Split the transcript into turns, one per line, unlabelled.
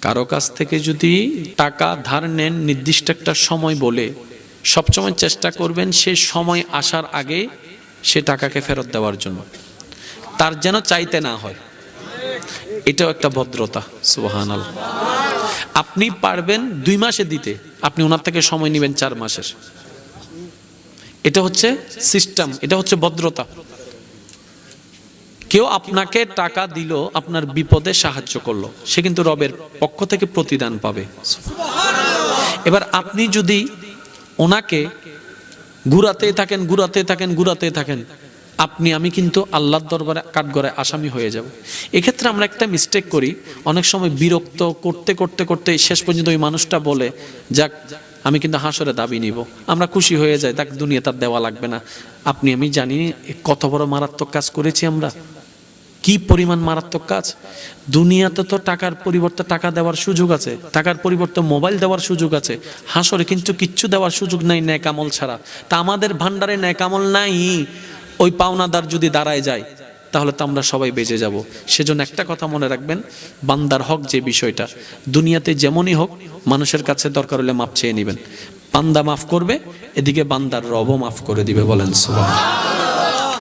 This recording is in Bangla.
কারও কাছ থেকে যদি টাকা ধার নেন, নির্দিষ্ট একটা সময় বলে, সবসময় চেষ্টা করবেন সে সময় আসার আগে সে টাকাকে ফেরত দেওয়ার জন্য। তার যেন চাইতে না হয়। এটাও একটা ভদ্রতা সুবাহান আপনি পারবেন দুই মাসে দিতে, আপনি ওনার থেকে সময় নেবেন চার মাসের। এটা হচ্ছে সিস্টেম এটা হচ্ছে ভদ্রতা। কেউ আপনাকে টাকা দিল, আপনার বিপদে সাহায্য করল, সে কিন্তু রবের পক্ষ থেকে প্রতিদান পাবে। এবার আপনি যদি ওনাকে ঘুরাতে থাকেন ঘুরাতে থাকেন ঘুরাতে থাকেন, আপনি, আমি কিন্তু আল্লাহর দরবারে, কাঠগড়ায় আসামি হয়ে যাব। এক্ষেত্রে আমরা একটা মিস্টেক করি। অনেক সময় বিরক্ত করতে করতে করতে শেষ পর্যন্ত ওই মানুষটা বলে, যাক, আমি কিন্তু হাসরে দাবি নিব। আমরা খুশি হয়ে যাই। তাকে দুনিয়া তার দেওয়া লাগবে না। আপনি, আমি জানি কত বড় মারাত্মক কাজ করেছি আমরা। কি পরিমাণ মারাত্মক কাজ? দুনিয়াতে তো টাকার পরিবর্তে টাকা দেওয়ার সুযোগ আছে, টাকার পরিবর্তে মোবাইল দেওয়ার সুযোগ আছে, হাসরে কিন্তু কিচ্ছু দেওয়ার সুযোগ নাই ন্যাকামল ছাড়া। তা আমাদের ভান্ডারে ন্যাকামল নাই, ওই পাওনাদার যদি দাঁড়ায় যায়, তাহলে তো আমরা সবাই বেঁচে যাব। সেজন্য একটা কথা মনে রাখবেন, বান্দার হক যে বিষয়টা, দুনিয়াতে যেমনই হোক, মানুষের কাছে দরকার হলে মাপ চেয়ে নেবেন। বান্দা মাফ করবে, এদিকে বান্দার রবও মাফ করে দিবে, বলেন সুবাহ